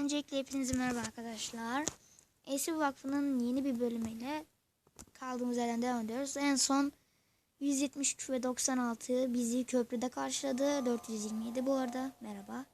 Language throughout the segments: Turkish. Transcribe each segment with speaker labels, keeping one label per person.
Speaker 1: Öncelikle hepinize merhaba arkadaşlar. Esir Vakfı'nın yeni bir bölümüyle kaldığımız yerden devam ediyoruz. En son 173 ve 96 bizi köprüde karşıladı. 427 bu arada. Merhaba.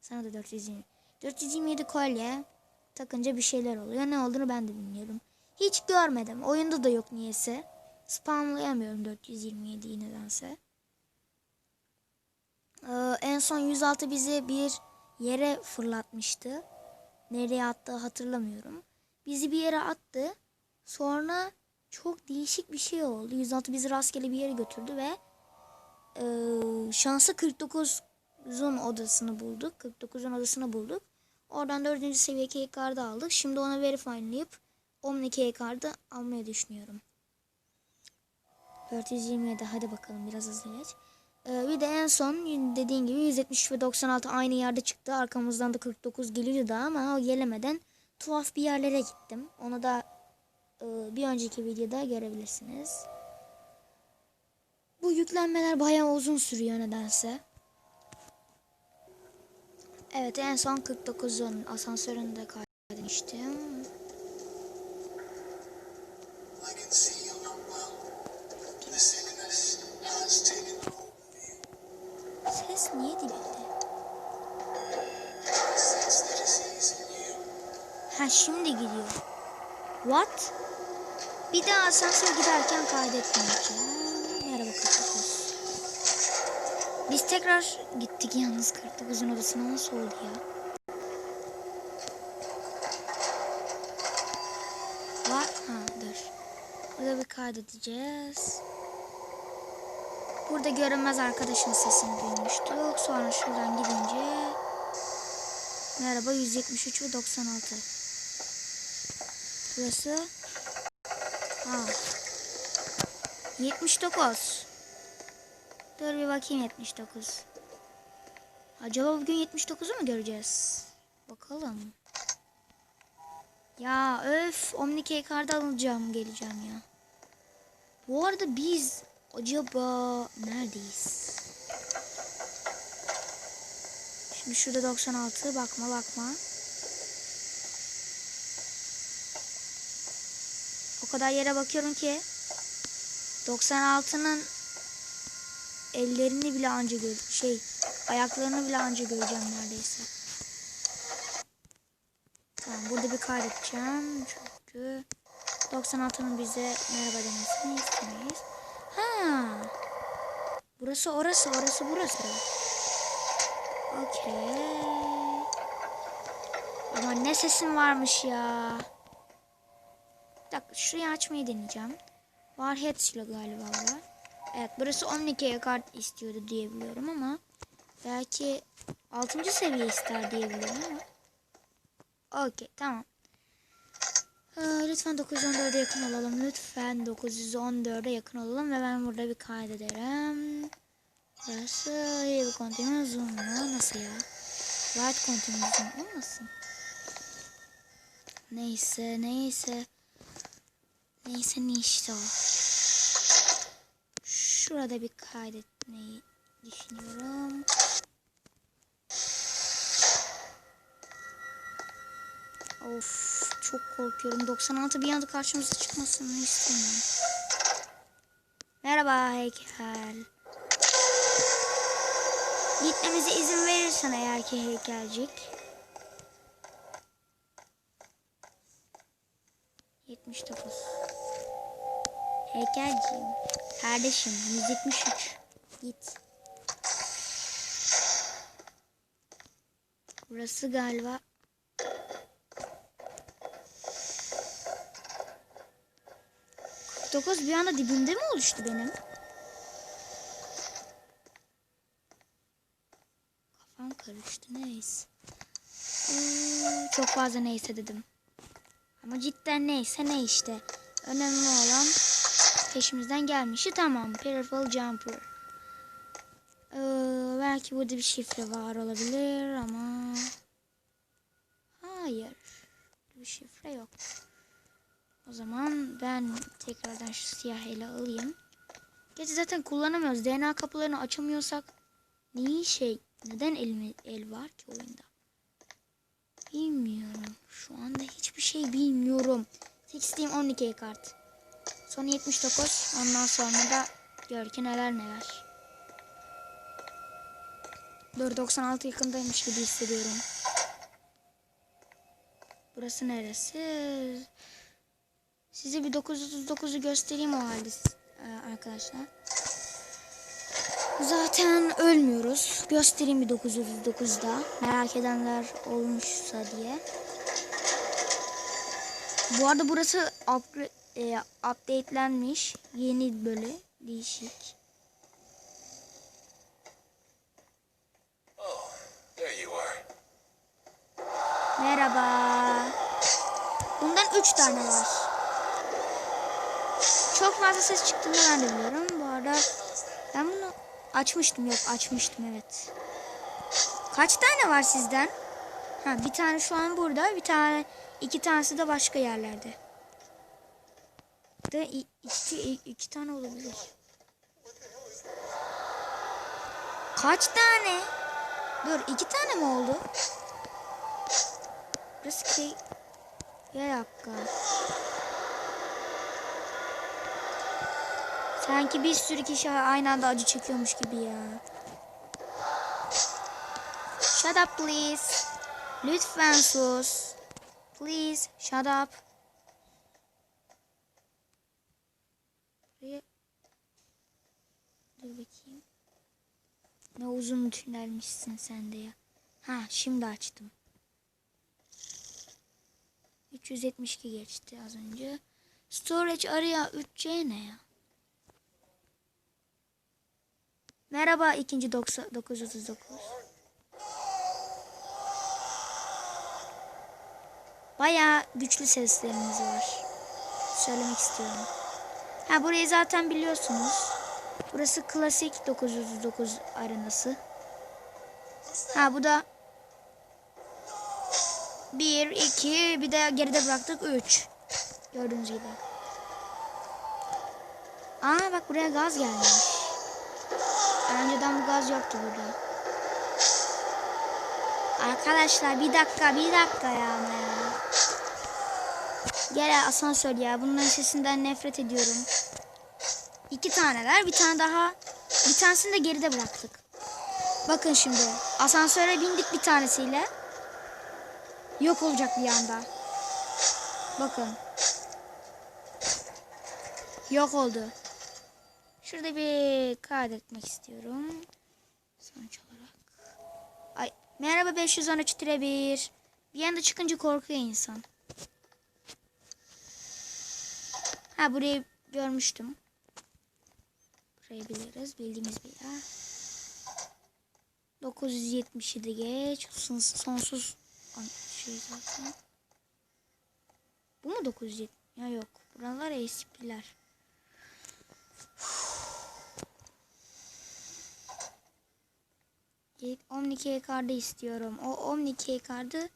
Speaker 1: Sana da 420. 427 kolye takınca bir şeyler oluyor. Ne olduğunu ben de bilmiyorum. Hiç görmedim. Oyunda da yok niyeyse. Spamlayamıyorum 427'yi nedense. Ee, en son 106 bizi bir yere fırlatmıştı. Nereye attığı hatırlamıyorum. Bizi bir yere attı. Sonra çok değişik bir şey oldu. 106 bizi rastgele bir yere götürdü ve e, şansı 49'un odasını bulduk. 49'un odasını bulduk. Oradan 4. seviye key kartı aldık. Şimdi ona verifylayıp Omni key kartı almayı düşünüyorum. 427 hadi bakalım biraz hızlı geç. Ee, bir de en son dediğin gibi 173 ve 96 aynı yerde çıktı. Arkamızdan da 49 geliyordu da ama o gelemeden tuhaf bir yerlere gittim. Onu da e, bir önceki videoda görebilirsiniz. Bu yüklenmeler bayağı uzun sürüyor nedense. Evet en son 49'un asansöründe kaydetmiştim.
Speaker 2: I can see
Speaker 1: Ha şimdi gidiyor. What? Bir daha asansör giderken kaydetmeyeceğim. Merhaba 49. Biz tekrar gittik yalnız 49'un odasına nasıl oldu ya? What? Ha dur. Burada bir kaydedeceğiz. Burada görünmez arkadaşın sesini duymuştuk. Sonra şuradan gidince Merhaba 173 ve 96. Burası ha. 79. Dur bir bakayım 79. Acaba bugün 79'u mu göreceğiz? Bakalım. Ya öf Omni kartı alacağım geleceğim ya. Bu arada biz acaba neredeyiz? Şimdi şurada 96 bakma bakma. O kadar yere bakıyorum ki 96'nın ellerini bile anca gör şey ayaklarını bile anca göreceğim neredeyse. Tamam burada bir kaydedeceğim çünkü 96'nın bize merhaba demesini istemeyiz. Ha. Burası orası orası burası. Okey. Ama ne sesim varmış ya. Bir dakika şurayı açmayı deneyeceğim. Warhead silo galiba bu. Evet burası Omni'ye kart istiyordu diyebiliyorum ama belki 6. seviye ister diyebiliyorum ama. Okey tamam. Ee, lütfen 914'e yakın olalım. Lütfen 914'e yakın olalım ve ben burada bir kaydederim. Burası heavy container zoom'lu. Nasıl ya? Light container zoom olmasın? Neyse neyse. Neyse ne işte o. Şurada bir kaydetmeyi düşünüyorum. Of çok korkuyorum. 96 bir anda karşımıza çıkmasını istemiyorum. Merhaba heykel. Gitmemize izin verirsen eğer ki heykelcik. Heykelciğim. Kardeşim 173. Git. Burası galiba. Dokuz bir anda dibimde mi oluştu benim? Kafam karıştı neyse. Ee, çok fazla neyse dedim. Ama cidden neyse ne işte. Önemli olan peşimizden gelmişi tamam. Peripheral Jumper. Ee, belki burada bir şifre var olabilir ama... Hayır. Bir şifre yok. O zaman ben tekrardan şu siyah ele alayım. Gerçi zaten kullanamıyoruz. DNA kapılarını açamıyorsak niye şey neden elime el var ki oyunda? Bilmiyorum. Şu anda hiçbir şey bilmiyorum. Tek isteğim 12 kart. Sonra 79. Ondan sonra da gör ki neler neler. 496 yakındaymış gibi hissediyorum. Burası neresi? Size bir 939'u göstereyim o halde e, arkadaşlar. Zaten ölmüyoruz. Göstereyim bir 939'da. Merak edenler olmuşsa diye. Bu arada burası upgra- e, updatelenmiş. Yeni böyle değişik.
Speaker 2: Oh.
Speaker 1: Merhaba. Bundan 3 tane var. Çok fazla ses çıktığını ben de biliyorum. Bu arada ben bunu açmıştım. Yok açmıştım evet. Kaç tane var sizden? Ha bir tane şu an burada. Bir tane iki tanesi de başka yerlerde. İ- iki, iki tane olabilir. Kaç tane? Dur iki tane mi oldu? Burası ki... Bir dakika. Sanki bir sürü kişi aynı anda acı çekiyormuş gibi ya. Shut up please. Lütfen sus. Please shut up. Buraya... Dur bakayım. Ne uzun tünelmişsin sen de ya. Ha şimdi açtım. 372 geçti az önce. Storage araya 3C ne ya? Merhaba ikinci 90 939. Baya güçlü sesleriniz var. Söylemek istiyorum. Ha burayı zaten biliyorsunuz. Burası klasik 939 arenası. Ha bu da 1, 2 bir de geride bıraktık 3. Gördüğünüz gibi. Aa bak buraya gaz gelmiş. Önceden bu gaz yoktu burada. Arkadaşlar bir dakika bir dakika ya ama ya. Gel asansör ya. Bunların sesinden nefret ediyorum. İki taneler. Bir tane daha. Bir tanesini de geride bıraktık. Bakın şimdi. Asansöre bindik bir tanesiyle. Yok olacak bir anda. Bakın. Yok oldu. Şurada bir kaydetmek istiyorum. Sonuç olarak. Ay merhaba 513 tire 1. Bir anda çıkınca korkuyor insan. Ha burayı görmüştüm. Burayı biliriz. Bildiğimiz bir yer. 977 geç. Sonsuz, sonsuz şey zaten. Bu mu 970? Ya yok. Buralar eskiler. Omni kartı istiyorum. O Omni kartı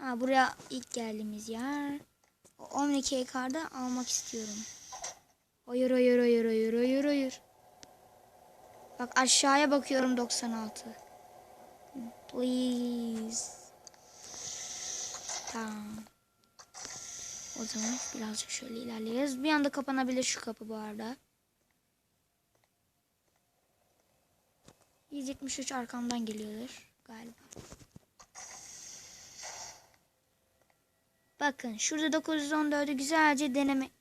Speaker 1: Ha buraya ilk geldiğimiz yer. O Omni kartı almak istiyorum. Hayır hayır hayır hayır hayır hayır. Bak aşağıya bakıyorum 96. Please. Tamam. O zaman birazcık şöyle ilerleyeceğiz. Bir anda kapanabilir şu kapı bu arada. 173 arkamdan geliyordur galiba. Bakın şurada 914'ü güzelce deneme.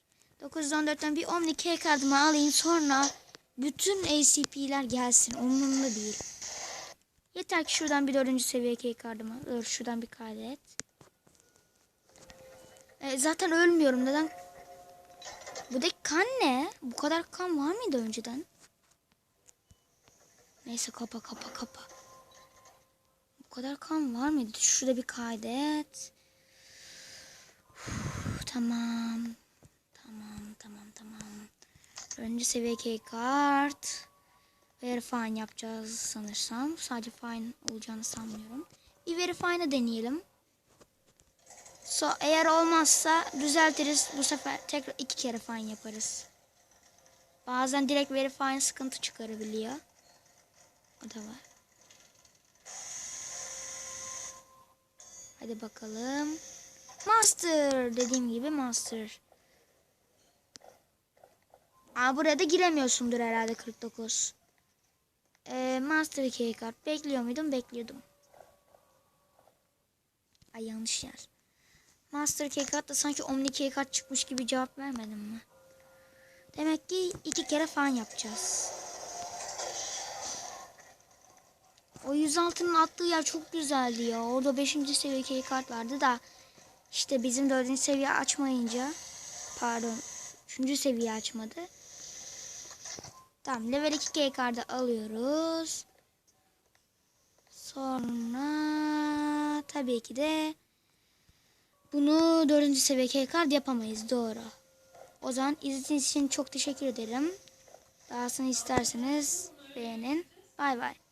Speaker 1: 914'ten bir Omni K kartımı alayım sonra bütün ACP'ler gelsin. Umurumda değil. Yeter ki şuradan bir dördüncü seviye K kartımı. Dur şuradan bir kaydet. E, zaten ölmüyorum. Neden? Buradaki kan ne? Bu kadar kan var mıydı önceden? Neyse kapa kapa kapa. Bu kadar kan var mıydı? Şurada bir kaydet. Uf, tamam. Önce seviye kart. Verifine yapacağız sanırsam. Sadece fine olacağını sanmıyorum. Bir verifine'ı deneyelim. So, eğer olmazsa düzeltiriz. Bu sefer tekrar iki kere fine yaparız. Bazen direkt verifine sıkıntı çıkarabiliyor. O da var. Hadi bakalım. Master. Dediğim gibi master. Aa, buraya da giremiyorsundur herhalde 49. Ee, master key kart. Bekliyor muydum? Bekliyordum. Ay yanlış yer. Master key kart da sanki Omni key kart çıkmış gibi cevap vermedim mi? Demek ki iki kere falan yapacağız. O 106'nın attığı yer çok güzeldi ya. Orada 5. seviye key kart vardı da işte bizim 4. seviye açmayınca pardon 3. seviye açmadı. Tamam level 2 key kartı alıyoruz. Sonra tabii ki de bunu 4. seviye key kart yapamayız doğru. O zaman izlediğiniz için çok teşekkür ederim. Dahasını isterseniz beğenin. Bay bay.